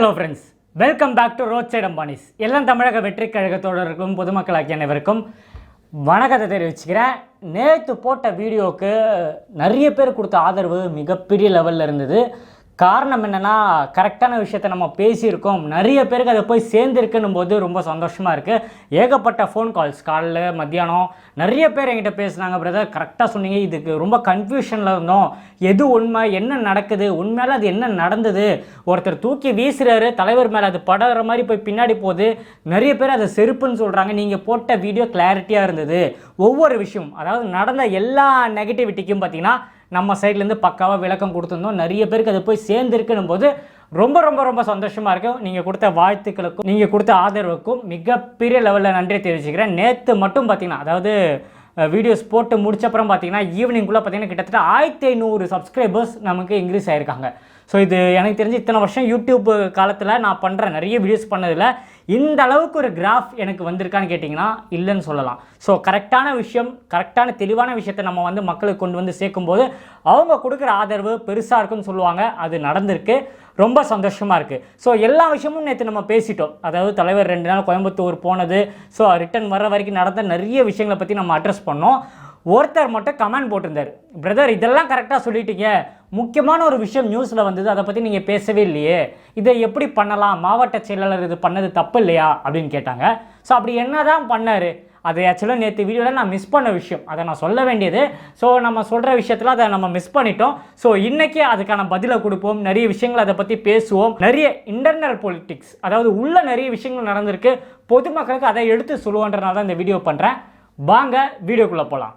Hello friends welcome back to road side Ambanis எல்லாம் தமிழக வெற்றி கழகத்தோடருக்கும் பொதுமக்களாகிய அனைவருக்கும் வணக்கத்தை தெரிவிச்சுக்கிறேன். நேற்று போட்ட வீடியோவுக்கு நிறைய பேர் கொடுத்த ஆதரவு மிகப்பெரிய லெவலில் இருந்தது. காரணம் என்னென்னா கரெக்டான விஷயத்த நம்ம பேசியிருக்கோம். நிறைய பேருக்கு அதை போய் சேர்ந்துருக்குன்னும் போது ரொம்ப சந்தோஷமாக இருக்குது ஏகப்பட்ட ஃபோன் கால்ஸ் காலைல மத்தியானம் நிறைய பேர் என்கிட்ட பேசுனாங்க பிரதர் கரெக்டாக சொன்னீங்க. இதுக்கு ரொம்ப கன்ஃபியூஷனில் இருந்தோம். எது உண்மை? என்ன நடக்குது? உண்மையால் அது என்ன நடந்தது? ஒருத்தர் தூக்கி வீசுகிறாரு தலைவர் மேலே அது படுற மாதிரி போய் பின்னாடி போகுது. நிறைய பேர் அதை செருப்புன்னு சொல்கிறாங்க நீங்கள் போட்ட வீடியோ கிளாரிட்டியாக இருந்தது. ஒவ்வொரு விஷயம் அதாவது நடந்த எல்லா நெகட்டிவிட்டிக்கும் பார்த்தீங்கன்னா நம்ம சைட்லேருந்து பக்காவாக விளக்கம் கொடுத்துருந்தோம். நிறைய பேருக்கு அது போய் சேர்ந்துருக்குன்னும் போது ரொம்ப ரொம்ப ரொம்ப சந்தோஷமாக இருக்கும். நீங்கள் கொடுத்த வாழ்த்துக்களுக்கும் நீங்கள் கொடுத்த ஆதரவுக்கும் மிகப்பெரிய லெவலில் நன்றி தெரிவிச்சுக்கிறேன். நேற்று மட்டும் பார்த்தீங்கன்னா அதாவது வீடியோஸ் போட்டு முடிச்சப்புறம் பார்த்தீங்கன்னா ஈவினிங்குள்ளே பார்த்தீங்கன்னா கிட்டத்தட்ட ஆயிரத்தி ஐநூறு சப்ஸ்கிரைபர்ஸ் நமக்கு இன்க்ரீஸ் ஆயிருக்காங்க. ஸோ இது எனக்கு தெரிஞ்சு இத்தனை வருஷம் யூடியூப் காலத்தில் நான் பண்ணுற நிறைய வீடியோஸ் பண்ணதில் இந்த அளவுக்கு ஒரு கிராஃப் எனக்கு வந்திருக்கான்னு கேட்டிங்கன்னா இல்லைன்னு சொல்லலாம். ஸோ கரெக்டான விஷயம் கரெக்டான தெளிவான விஷயத்தை நம்ம வந்து மக்களுக்கு கொண்டு வந்து சேர்க்கும்போது அவங்க கொடுக்குற ஆதரவு பெருசாக இருக்குன்னு சொல்லுவாங்க. அது நடந்திருக்கு. ரொம்ப சந்தோஷமாக இருக்குது ஸோ எல்லா விஷயமும் நேற்று நம்ம பேசிட்டோம். அதாவது தலைவர் ரெண்டு நாள் கோயம்புத்தூர் போனது. ஸோ ரிட்டர்ன் வர வரைக்கும் நடந்த நிறைய விஷயங்களை பற்றி நம்ம அட்ரஸ் பண்ணோம். ஒருத்தர் மட்டும் கமெண்ட் போட்டிருந்தார். பிரதர் இதெல்லாம் கரெக்டாக சொல்லிட்டீங்க. முக்கியமான ஒரு விஷயம் நியூஸில் வந்தது. அதை பற்றி நீங்கள் பேசவே இல்லையே. இதை எப்படி பண்ணலாம்? மாவட்ட செயலாளர் இது பண்ணது தப்பு இல்லையா? அப்படின்னு கேட்டாங்க. ஸோ அப்படி என்ன தான் பண்ணார்? அது ஆக்சுவலாக நேற்று வீடியோவில் நான் மிஸ் பண்ண விஷயம். அதை நான் சொல்ல வேண்டியது. ஸோ நம்ம சொல்கிற விஷயத்தில் அதை நம்ம மிஸ் பண்ணிட்டோம். ஸோ இன்றைக்கி அதுக்கான பதிலை கொடுப்போம். நிறைய விஷயங்கள் அதை பற்றி பேசுவோம். நிறைய இன்டர்னல் பொலிட்டிக்ஸ் அதாவது உள்ள நிறைய விஷயங்கள் நடந்திருக்கு. பொதுமக்களுக்கு அதை எடுத்து சொல்லுவோன்றனால தான் இந்த வீடியோ பண்ணுறேன் வாங்க வீடியோக்குள்ளே போகலாம்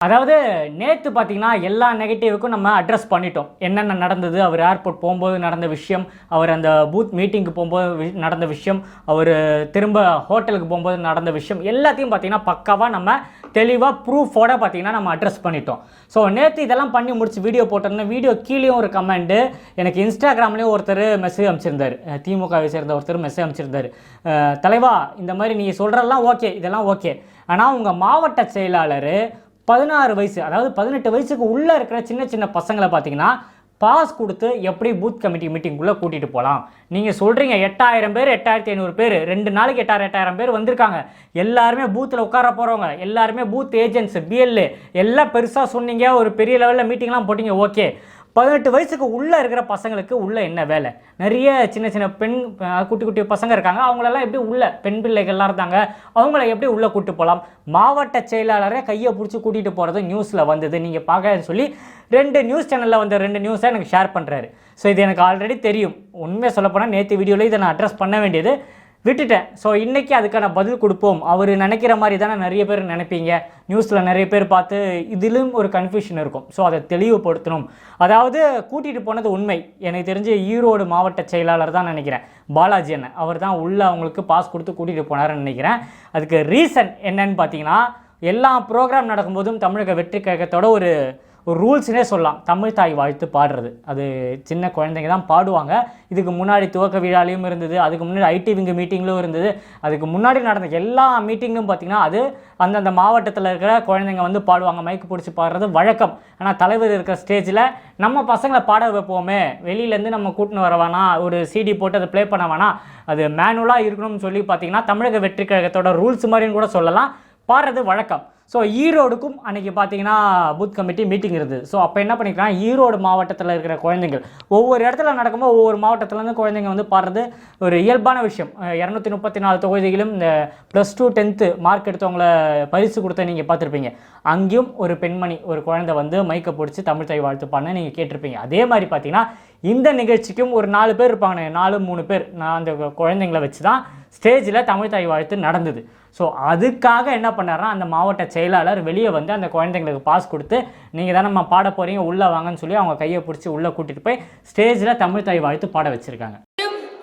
அதாவது நேற்று பார்த்தீங்கன்னா எல்லா நெகட்டிவுக்கும் நம்ம அட்ரஸ் பண்ணிட்டோம். என்னென்ன நடந்தது அவர் ஏர்போர்ட் போகும்போது நடந்த விஷயம் அவர் அந்த பூத் மீட்டிங்க்கு போகும்போது வி- நடந்த விஷயம் அவர் திரும்ப ஹோட்டலுக்கு போகும்போது நடந்த விஷயம் எல்லாத்தையும் பார்த்தீங்கன்னா பக்காவாக நம்ம தெளிவாக ப்ரூஃபோட பார்த்தீங்கன்னா நம்ம அட்ரஸ் பண்ணிட்டோம். ஸோ நேற்று இதெல்லாம் பண்ணி முடிச்சு வீடியோ போட்டிருந்தேன் வீடியோ கீழேயும் ஒரு கமெண்ட்டு எனக்கு இன்ஸ்டாகிராம்லேயும் ஒருத்தர் மெசேஜ் அமைச்சிருந்தார் திமுகவை சேர்ந்த ஒருத்தர் மெசேஜ் அமைச்சிருந்தார் தலைவா இந்த மாதிரி நீங்கள் சொல்கிறதெல்லாம் ஓகே இதெல்லாம் ஓகே ஆனால் உங்கள் மாவட்ட செயலாளர் பதினாறு வயசு அதாவது பதினெட்டு வயசுக்கு உள்ளே இருக்கிற சின்ன சின்ன பசங்களை பார்த்தீங்கன்னா பாஸ் கொடுத்து எப்படி பூத் கமிட்டி மீட்டிங்குள்ளே கூட்டிகிட்டு போகலாம் நீங்கள் சொல்கிறீங்க எட்டாயிரம் பேர் எட்டாயிரத்தி ஐநூறு பேர் ரெண்டு நாளைக்கு எட்டாயிரம் எட்டாயிரம் பேர் வந்திருக்காங்க. எல்லாருமே பூத்தில் உட்கார போகிறவங்க எல்லாருமே பூத் ஏஜென்ட்ஸ் பிஎல்ஏ எல்லாம் பெருசாக சொன்னீங்க ஒரு பெரிய லெவலில் மீட்டிங்லாம் போட்டிங்க ஓகே பதினெட்டு வயசுக்கு உள்ளே இருக்கிற பசங்களுக்கு உள்ளே என்ன வேலை? நிறைய சின்ன சின்ன பெண் குட்டி குட்டி பசங்க இருக்காங்க. அவங்களெல்லாம் எப்படி உள்ள பெண் பிள்ளைகள்லாம் இருந்தாங்க? அவங்கள எப்படி உள்ளே கூப்பிட்டு போகலாம் மாவட்ட செயலாளரை கையை பிடிச்சி கூட்டிகிட்டு போகிறது நியூஸில் வந்தது. நீங்கள் பார்க்கன்னு சொல்லி ரெண்டு நியூஸ் சேனலில் வந்த ரெண்டு நியூஸை எனக்கு ஷேர் பண்ணுறாரு ஸோ இது எனக்கு ஆல்ரெடி தெரியும். உண்மையை சொல்லப்போனால் நேற்று வீடியோவில் இதை நான் அட்ரஸ் பண்ண வேண்டியது விட்டுட்டேன். ஸோ இன்றைக்கி அதுக்கான பதில் கொடுப்போம். அவர் நினைக்கிற மாதிரி தானே நிறைய பேர் நினைப்பீங்க. நியூஸில் நிறைய பேர் பார்த்து இதிலும் ஒரு கன்ஃபியூஷன் இருக்கும். ஸோ அதை தெளிவுபடுத்தணும். அதாவது கூட்டிகிட்டு போனது உண்மை. எனக்கு தெரிஞ்சு ஈரோடு மாவட்ட செயலாளர் தான் நினைக்கிறேன். பாலாஜி அண்ணன். அவர் தான் உள்ளே அவங்களுக்கு பாஸ் கொடுத்து கூட்டிகிட்டு போனாருன்னு நினைக்கிறேன். அதுக்கு ரீசன் என்னன்னு பார்த்தீங்கன்னா எல்லா ப்ரோக்ராம் நடக்கும்போதும் தமிழக வெற்றி கழகத்தோட ஒரு ஒரு ரூல்ஸ்னே சொல்லலாம். தமிழ் தாய் வாழ்த்து பாடுறது. அது சின்ன குழந்தைங்க தான் பாடுவாங்க. இதுக்கு முன்னாடி துவக்க விழாலையும் இருந்தது அதுக்கு முன்னாடி ஐடி விங்கு மீட்டிங்லும் இருந்தது அதுக்கு முன்னாடி நடந்த எல்லா மீட்டிங்கும் பார்த்திங்கன்னா அது அந்தந்த மாவட்டத்தில் இருக்கிற குழந்தைங்க வந்து பாடுவாங்க. மைக்கு பிடிச்சி பாடுறது வழக்கம். ஆனால் தலைவர் இருக்கிற ஸ்டேஜில் நம்ம பசங்களை பாட வைப்போமே. வெளியிலேருந்து நம்ம கூட்டின்னு வர வேணாம் ஒரு சிடி போட்டு அதை ப்ளே பண்ண வேணாம் அது மேனுவலாக இருக்கணும்னு சொல்லி பார்த்தீங்கன்னா தமிழக வெற்றி கழகத்தோட ரூல்ஸ் மாதிரின்னு கூட சொல்லலாம். பாடுறது வழக்கம். ஸோ ஈரோடுக்கும் அன்றைக்கி பார்த்தீங்கன்னா பூத் கமிட்டி மீட்டிங் இருந்தது. ஸோ அப்போ என்ன பண்ணிக்கலாம் ஈரோடு மாவட்டத்தில் இருக்கிற குழந்தைகள். ஒவ்வொரு இடத்துல நடக்கும்போது ஒவ்வொரு மாவட்டத்துலேருந்து குழந்தைங்க வந்து பாடுறது ஒரு இயல்பான விஷயம். இரநூத்தி முப்பத்தி நாலு தொகுதிகளும் இந்த ப்ளஸ் டூ டென்த்து மார்க் எடுத்தவங்கள பரிசு கொடுத்த நீங்கள் பார்த்துருப்பீங்க. அங்கேயும் ஒரு பெண்மணி ஒரு குழந்தை வந்து மைக்கை பிடிச்சி தமிழ் தாய் வாழ்த்து நீங்கள் கேட்டிருப்பீங்க. அதே மாதிரி பார்த்தீங்கன்னா இந்த நிகழ்ச்சிக்கும் ஒரு நாலு பேர் இருப்பாங்க நாலு மூணு பேர். நான் அந்த குழந்தைங்கள வச்சு தான் ஸ்டேஜில் தமிழ் தாய் வாழ்த்து நடந்தது. ஸோ அதுக்காக என்ன பண்ணாருன்னா அந்த மாவட்ட செயலாளர் வெளியே வந்து அந்த குழந்தைங்களுக்கு பாஸ் கொடுத்து நீங்கள் தானே நம்ம பாட போகிறீங்க உள்ளே வாங்கன்னு சொல்லி அவங்க கையை பிடிச்சி உள்ளே கூட்டிகிட்டு போய் ஸ்டேஜில் தமிழ் தாய் வாழ்த்து பாட வச்சுருக்காங்க.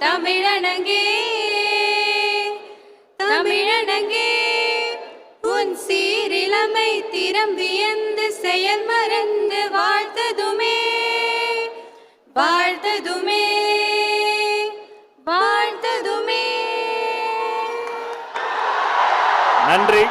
தமிழனங்கே தமிழனங்கே உன் சீரிளமை திறம்பியந்து செயல் மறந்து வாழ்த்ததுமே வாழ்த்ததுமே வா நன்றி.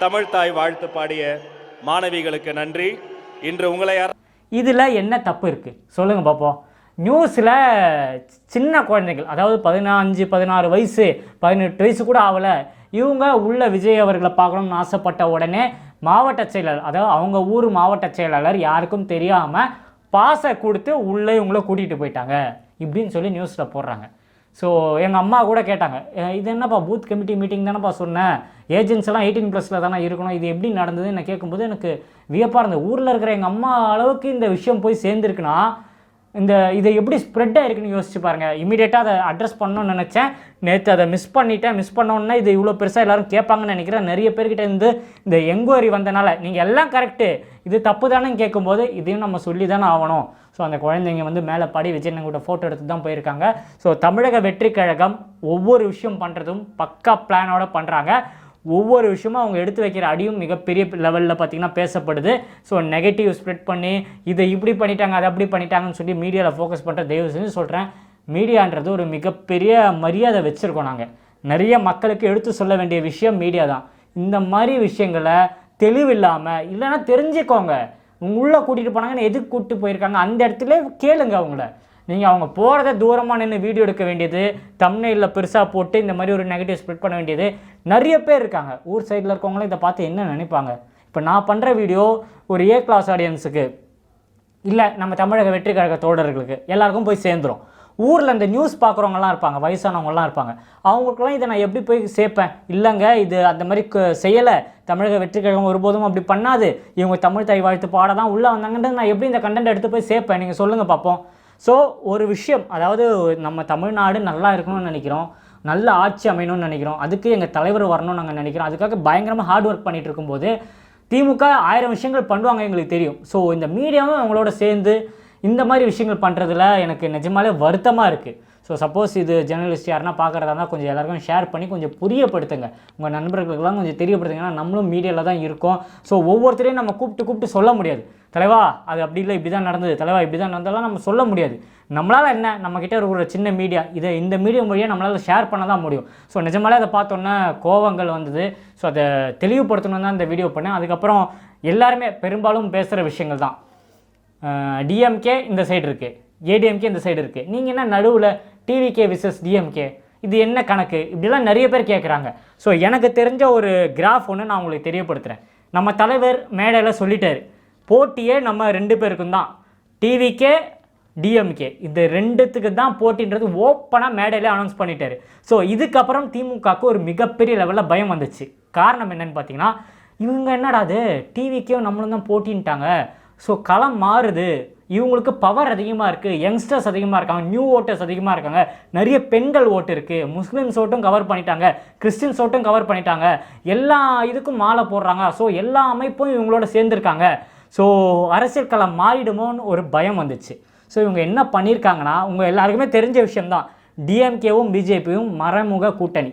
தமிழ்தாய் வாழ்த்து பாடிய மாணவிகளுக்கு நன்றி. இன்று உங்களை யார் இதில் என்ன தப்பு இருக்குது சொல்லுங்கள் பார்ப்போம் நியூஸில் சின்ன குழந்தைகள் அதாவது பதினஞ்சு பதினாறு வயசு பதினெட்டு வயசு கூட ஆகலை. இவங்க உள்ள விஜய் அவர்களை பார்க்கணும்னு ஆசைப்பட்ட உடனே மாவட்ட செயலாளர் அதாவது அவங்க ஊர் மாவட்ட செயலாளர் யாருக்கும் தெரியாமல் பாசை கொடுத்து உள்ளே இவங்கள கூட்டிகிட்டு போயிட்டாங்க. இப்படின்னு சொல்லி நியூஸில் போடுறாங்க. ஸோ எங்கள் அம்மா கூட கேட்டாங்க இது என்னப்பா பூத் கமிட்டி மீட்டிங் தானேப்பா சொன்னேன் ஏஜென்ட்ஸ் எல்லாம் எயிட்டீன் ப்ளஸில் தானே இருக்கணும். இது எப்படி நடந்ததுன்னு நான் கேட்கும்போது எனக்கு வியப்பாக இருந்தது. ஊரில் இருக்கிற எங்கள் அம்மா அளவுக்கு இந்த விஷயம் போய் சேர்ந்துருக்குன்னா இந்த இதை எப்படி ஸ்ப்ரெட் ஆகிருக்குன்னு யோசிச்சு பாருங்கள் இமீடியட்டாக அதை அட்ரஸ் பண்ணணும்னு நினச்சேன். நேற்று அதை மிஸ் பண்ணிட்டேன். மிஸ் பண்ணோன்னா இது இவ்வளோ பெருசாக எல்லோரும் கேட்பாங்கன்னு நினைக்கிறேன். நிறைய பேர்கிட்ட இருந்து இந்த என்கொயரி வந்தனால நீங்கள் எல்லாம் கரெக்டு இது தப்பு தானேன்னு கேட்கும்போது இதையும் நம்ம சொல்லி தானே ஆகணும். ஸோ அந்த குழந்தைங்க வந்து மேலே பாடி விஜயன் கூட ஃபோட்டோ எடுத்து தான் போயிருக்காங்க. ஸோ தமிழக வெற்றி கழகம் ஒவ்வொரு விஷயம் பண்ணுறதும் பக்கா பிளானோட பண்ணுறாங்க ஒவ்வொரு விஷயமும் அவங்க எடுத்து வைக்கிற அடியும் மிகப்பெரிய லெவலில் பார்த்தீங்கன்னா பேசப்படுது. ஸோ நெகட்டிவ் ஸ்ப்ரெட் பண்ணி இதை இப்படி பண்ணிட்டாங்க அதை அப்படி பண்ணிட்டாங்கன்னு சொல்லி மீடியாவில் ஃபோக்கஸ் பண்ணுற தயவு செஞ்சு சொல்கிறேன் மீடியான்றது ஒரு மிகப்பெரிய மரியாதை வச்சுருக்கோம் நாங்கள் நிறைய மக்களுக்கு எடுத்து சொல்ல வேண்டிய விஷயம் மீடியா தான். இந்த மாதிரி விஷயங்களை தெளிவில்லாமல் இல்லைன்னா தெரிஞ்சுக்கோங்க. உள்ளே கூட்டிகிட்டு போனாங்கன்னு எதுக்கு கூப்பிட்டு போயிருக்காங்க? அந்த இடத்துல கேளுங்க அவங்கள. நீங்கள் அவங்க போகிறத தூரமாக நின்று வீடியோ எடுக்க வேண்டியது தம்னையில் பெருசாக போட்டு இந்த மாதிரி ஒரு நெகட்டிவ் ஸ்ப்ரெட் பண்ண வேண்டியது. நிறைய பேர் இருக்காங்க. ஊர் சைடில் இருக்கவங்களும் இதை பார்த்து என்ன நினைப்பாங்க? இப்போ நான் பண்ணுற வீடியோ ஒரு ஏ கிளாஸ் ஆடியன்ஸுக்கு இல்லை நம்ம தமிழக வெற்றி கழக தோழர்களுக்கு எல்லாருக்கும் போய் சேர்ந்துரும். ஊரில் இந்த நியூஸ் பார்க்குறவங்கலாம் இருப்பாங்க வயசானவங்கலாம் இருப்பாங்க. அவங்களுக்குலாம் இதை நான் எப்படி போய் சேர்ப்பேன்? இல்லைங்க இது அந்த மாதிரி செய்யலை. தமிழக வெற்றி கழகம் ஒருபோதும் அப்படி பண்ணாது. இவங்க தமிழ் தாய் வாழ்த்து பாட தான் உள்ளே வந்தாங்கன்றது நான் எப்படி இந்த கண்டென்ட் எடுத்து போய் சேர்ப்பேன்? நீங்கள் சொல்லுங்கள் பார்ப்போம். ஸோ ஒரு விஷயம் அதாவது நம்ம தமிழ்நாடு நல்லா இருக்கணும்னு நினைக்கிறோம் நல்ல ஆட்சி அமையணும்னு நினைக்கிறோம் அதுக்கு எங்கள் தலைவர் வரணும்னு நாங்கள் நினைக்கிறோம் அதுக்காக பயங்கரமாக ஹார்ட் ஒர்க் பண்ணிட்டு இருக்கும்போது திமுக ஆயிரம் விஷயங்கள் பண்ணுவாங்க எங்களுக்கு தெரியும். ஸோ இந்த மீடியாவும் அவங்களோட சேர்ந்து இந்த மாதிரி விஷயங்கள் பண்ணுறதுல எனக்கு நிஜமாலே வருத்தமாக இருக்குது ஸோ சப்போஸ் இது ஜெர்னலிஸ்ட் யாருன்னா பார்க்குறதா இருந்தால் கொஞ்சம் எல்லாருக்கும் ஷேர் பண்ணி கொஞ்சம் புரியப்படுத்துங்க. உங்கள் நண்பர்களுக்கெல்லாம் கொஞ்சம் தெரியப்படுத்துங்க. ஏன்னா நம்மளும் மீடியாவில் தான் இருக்கோம். ஸோ ஒவ்வொருத்தரையும் நம்ம கூப்பிட்டு கூப்பிட்டு சொல்ல முடியாது. தலைவா அது அப்படி இல்லை இப்படி தான் நடந்தது. தலைவா இப்படி தான் நடந்ததெல்லாம் நம்ம சொல்ல முடியாது. நம்மளால் என்ன? நம்மக்கிட்ட இருக்கிற ஒரு சின்ன மீடியா இதை இந்த மீடியா மொழியை நம்மளால் ஷேர் பண்ண தான் முடியும். ஸோ நிஜமாலே அதை பார்த்தோன்னே கோவங்கள் வந்தது. ஸோ அதை தெளிவுபடுத்தணும் தான் இந்த வீடியோ பண்ணேன். அதுக்கப்புறம் எல்லாருமே பெரும்பாலும் பேசுகிற விஷயங்கள் தான். டிஎம்கே இந்த சைடு இருக்குது ஏடிஎம்கே இந்த சைடு இருக்குது நீங்கள் என்ன நடுவில் டிவிகே விசஸ் டிஎம்கே இது என்ன கணக்கு? இப்படிலாம் நிறைய பேர் கேட்குறாங்க ஸோ எனக்கு தெரிஞ்ச ஒரு கிராஃப் ஒன்று நான் உங்களுக்கு தெரியப்படுத்துகிறேன் நம்ம தலைவர் மேடையில் சொல்லிட்டார். போட்டியே நம்ம ரெண்டு பேருக்கும் தான். டிவிகே டிஎம்கே இந்த ரெண்டுத்துக்கு தான் போட்டின்றது ஓப்பனாக மேடையில் அனௌன்ஸ் பண்ணிட்டாரு. ஸோ இதுக்கப்புறம் திமுகவுக்கு ஒரு மிகப்பெரிய லெவலில் பயம் வந்துச்சு. காரணம் என்னன்னு பார்த்தீங்கன்னா இவங்க என்னடா டிவிக்கே நம்மளும் தான் போட்டின்ட்டாங்க. ஸோ களம் மாறுது. இவங்களுக்கு பவர் அதிகமாக இருக்குது யங்ஸ்டர்ஸ் அதிகமாக இருக்காங்க நியூ ஓட்டர்ஸ் அதிகமாக இருக்காங்க. நிறைய பெண்கள் ஓட்டு இருக்குது முஸ்லீம்ஸ் ஓட்டும் கவர் பண்ணிட்டாங்க. கிறிஸ்டின்ஸ் ஓட்டும் கவர் பண்ணிட்டாங்க. எல்லா இதுக்கும் மாலை போடுறாங்க. ஸோ எல்லா அமைப்பும் இவங்களோட சேர்ந்துருக்காங்க. ஸோ அரசியல் களம் மாறிடுமோன்னு ஒரு பயம் வந்துச்சு. ஸோ இவங்க என்ன பண்ணியிருக்காங்கன்னா உங்கள் எல்லாருக்குமே தெரிஞ்ச விஷயம்தான். டிஎம்கேவும் பிஜேபியும் மறைமுக கூட்டணி.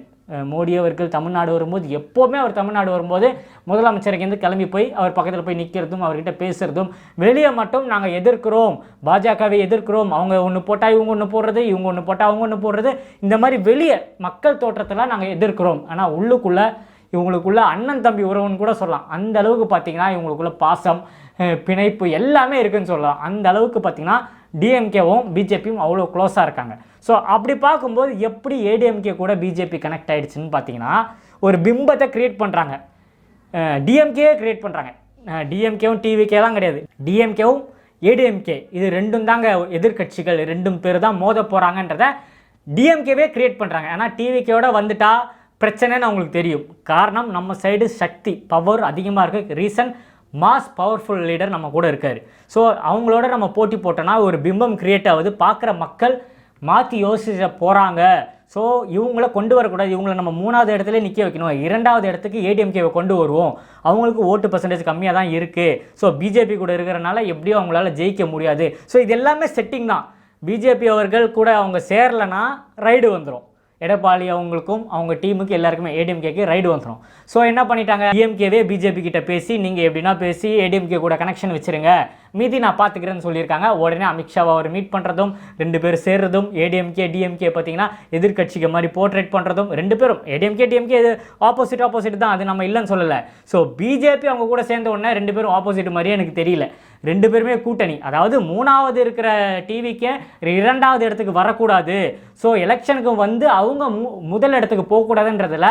மோடி அவர்கள் தமிழ்நாடு வரும்போது எப்போவுமே அவர் தமிழ்நாடு வரும்போது முதலமைச்சருக்கேருந்து கிளம்பி போய் அவர் பக்கத்தில் போய் நிற்கிறதும் அவர்கிட்ட பேசுகிறதும் வெளியே மட்டும் நாங்கள் எதிர்க்கிறோம் பாஜகவை எதிர்க்கிறோம் அவங்க ஒன்று போட்டால் இவங்க ஒன்று போடுறது இவங்க ஒன்று போட்டால் அவங்க ஒன்று போடுறது இந்த மாதிரி வெளியே மக்கள் தோற்றத்தில் நாங்கள் எதிர்க்கிறோம். ஆனால் உள்ளுக்குள்ளே இவங்களுக்குள்ள அண்ணன் தம்பி உறவுன்னு கூட சொல்லலாம். அந்த அளவுக்கு பார்த்தீங்கன்னா இவங்களுக்குள்ள பாசம் பிணைப்பு எல்லாமே இருக்குன்னு சொல்லலாம். அந்த அளவுக்கு பார்த்தீங்கன்னா டிஎம்கேவும் பிஜேபியும் அவ்வளோ க்ளோஸாக இருக்காங்க. ஸோ அப்படி பார்க்கும்போது எப்படி ஏடிஎம்கே கூட பிஜேபி கனெக்ட் ஆகிடுச்சுன்னு பார்த்தீங்கன்னா ஒரு பிம்பத்தை க்ரியேட் பண்ணுறாங்க டிஎம்கே க்ரியேட் பண்ணுறாங்க டிஎம்கேவும் டிவிகேலாம் கிடையாது. டிஎம்கேவும் ஏடிஎம்கே இது ரெண்டும் தாங்க எதிர்க்கட்சிகள் ரெண்டும் பேர் தான் மோத போகிறாங்கன்றத டிஎம்கேவே க்ரியேட் பண்ணுறாங்க ஏன்னா டிவிகேவோட வந்துட்டா பிரச்சனைன்னு அவங்களுக்கு தெரியும். காரணம் நம்ம சைடு சக்தி பவர் அதிகமாக இருக்குது ரீசன் மாஸ் பவர்ஃபுல் லீடர் நம்ம கூட இருக்கார். ஸோ அவங்களோட நம்ம போட்டி போட்டோன்னா ஒரு பிம்பம் கிரியேட் ஆகுது. பார்க்குற மக்கள் மாற்றி யோசிச்ச போகிறாங்க ஸோ இவங்கள கொண்டு வரக்கூடாது. இவங்கள நம்ம மூணாவது இடத்துல நிற்க வைக்கணும். இரண்டாவது இடத்துக்கு ஏடிஎம்கேவை கொண்டு வருவோம். அவங்களுக்கு ஓட்டு பர்சன்டேஜ் கம்மியாக தான் இருக்குது ஸோ பிஜேபி கூட இருக்கிறனால எப்படியும் அவங்களால ஜெயிக்க முடியாது. ஸோ இது எல்லாமே செட்டிங் தான். பிஜேபி அவர்கள் கூட அவங்க சேரலைன்னா ரைடு வந்துடும் எடப்பாடி அவங்களுக்கும் அவங்க டீமுக்கு எல்லாருக்குமே ஏடிஎம்கேக்கு ரைடு வந்துடும் ஸோ என்ன பண்ணிட்டாங்க? டிஎம்கேவே பிஜேபி கிட்ட பேசி நீங்கள் எப்படின்னா பேசி ஏடிஎம்கே கூட கனெக்ஷன் வச்சிருங்க. மீதி நான் பார்த்துக்கிறேன்னு சொல்லியிருக்காங்க. உடனே அமித்ஷாவை அவர் மீட் பண்ணுறதும் ரெண்டு பேர் சேர்றதும் ஏடிஎம்கே டிஎம்கே பார்த்தீங்கன்னா எதிர்கட்சிக்கு மாதிரி போர்ட்ரேட் பண்ணுறதும் ரெண்டு பேரும். ஏடிஎம்கே டிஎம்கே இது ஆப்போசிட் ஆப்போசிட் தான். அது நம்ம இல்லைன்னு சொல்லலை. ஸோ பிஜேபி அவங்க கூட சேர்ந்த உடனே ரெண்டு பேரும் ஆப்போசிட் மாதிரியே எனக்கு தெரியல. ரெண்டு பேருமே கூட்டணி. அதாவது மூணாவது இருக்கிற டிவிக்கு இரண்டாவது இடத்துக்கு வரக்கூடாது. ஸோ எலெக்ஷனுக்கு வந்து அவங்க அவங்க மு- முதல் இடத்துக்கு போகக்கூடாதுன்றதுல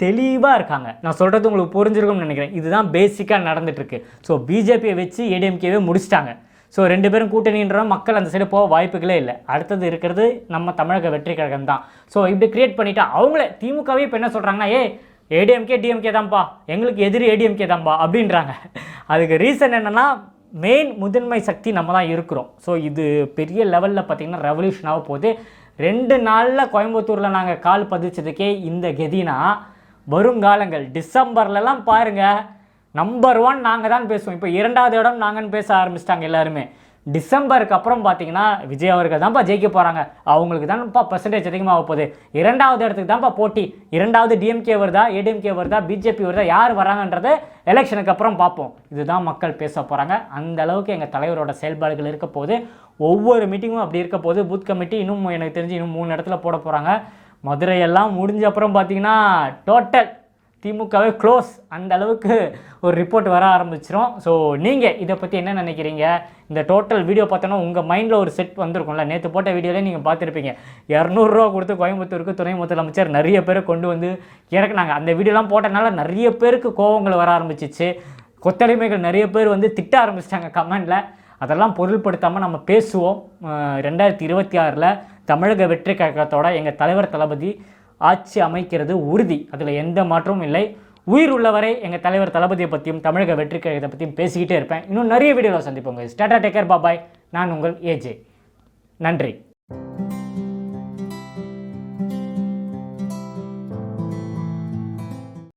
தெளிவாக இருக்காங்க. நான் சொல்கிறது உங்களுக்கு புரிஞ்சிருக்கும்னு நினைக்கிறேன். இதுதான் பேசிக்காக நடந்துகிட்ருக்கு ஸோ பிஜேபியை வச்சு ஏடிஎம்கேவே முடிச்சிட்டாங்க. ஸோ ரெண்டு பேரும் கூட்டணின்ற மக்கள் அந்த சைடு போக வாய்ப்புகளே இல்லை. அடுத்தது இருக்கிறது நம்ம தமிழக வெற்றி கழகம் தான். ஸோ இப்படி கிரியேட் பண்ணிட்டா அவங்களே திமுகவே இப்போ என்ன சொல்கிறாங்கன்னா ஏ ஏடிஎம்கே டிஎம்கே தான்ப்பா எங்களுக்கு எதிரி ஏடிஎம்கே தான்ப்பா அப்படின்றாங்க. அதுக்கு ரீசன் என்னென்னா மெயின் முதன்மை சக்தி நம்ம தான் இருக்கிறோம். ஸோ இது பெரிய லெவலில் பார்த்திங்கன்னா ரெவல்யூஷனாக போகுது. ரெண்டு நாளில் கோயம்புத்தூரில் நாங்கள் கால் பதிச்சதுக்கே இந்த கெதினா வருங்காலங்கள் டிசம்பர்லலாம் பாருங்கள் நம்பர் ஒன் நாங்கள் தான் பேசுவோம். இப்போ இரண்டாவது இடம் நாங்கன்னு பேச ஆரம்பிச்சிட்டாங்க எல்லாருமே. டிசம்பருக்கு அப்புறம் பார்த்தீங்கன்னா விஜய் அவர்கள் தான்ப்பா ஜெயிக்க போகிறாங்க அவங்களுக்கு தான்ப்பா பர்சன்டேஜ் அதிகமாக போகுது. இரண்டாவது இடத்துக்கு தான்ப்பா போட்டி. இரண்டாவது டிஎம்கே வருதா ஏடிஎம்கே வருதா பிஜேபி வருதா யார் வராங்கன்றது எலெக்ஷனுக்கு அப்புறம் பார்ப்போம். இதுதான் மக்கள் பேச போகிறாங்க அந்த அளவுக்கு எங்கள் தலைவரோட செயல்பாடுகள் இருக்க போது ஒவ்வொரு மீட்டிங்கும் அப்படி இருக்க போது பூத் கமிட்டி இன்னும் எனக்கு தெரிஞ்சு இன்னும் மூணு இடத்துல போட போகிறாங்க மதுரையெல்லாம் முடிஞ்ச அப்புறம் பார்த்தீங்கன்னா டோட்டல் திமுகவே க்ளோஸ் அந்த அளவுக்கு ஒரு ரிப்போர்ட் வர ஆரம்பிச்சிரும். ஸோ நீங்கள் இதை பற்றி என்ன நினைக்கிறீங்க? இந்த டோட்டல் வீடியோ பார்த்தோன்னா உங்கள் மைண்டில் ஒரு செட் வந்திருக்கும்ல. நேற்று போட்ட வீடியோவில் நீங்கள் பார்த்துருப்பீங்க. இரநூறுவா கொடுத்து கோயம்புத்தூருக்கு துணை முதலமைச்சர் நிறைய பேரை கொண்டு வந்து இறக்குனாங்க அந்த வீடியோலாம் போட்டனால நிறைய பேருக்கு கோவங்கள் வர ஆரம்பிச்சிச்சு. கொத்தடிமைகள் நிறைய பேர் வந்து திட்ட ஆரம்பிச்சிட்டாங்க கமெண்டில். அதெல்லாம் பொருள்படுத்தாமல் நம்ம பேசுவோம். ரெண்டாயிரத்தி இருபத்தி ஆறில் தமிழக வெற்றி கழகத்தோட எங்கள் தலைவர் தளபதி ஆட்சி அமைக்கிறது உறுதி. அதில் எந்த மாற்றமும் இல்லை. உயிர் உள்ளவரை எங்கள் தலைவர் தளபதியை பற்றியும் தமிழக வெற்றி கழகத்தை பற்றியும் பேசிக்கிட்டே இருப்பேன். இன்னும் நிறைய வீடியோவில் சந்திப்போங்க ஸ்டாட்டா டேக்கர் பாபாய் நான் உங்கள் ஏஜே நன்றி.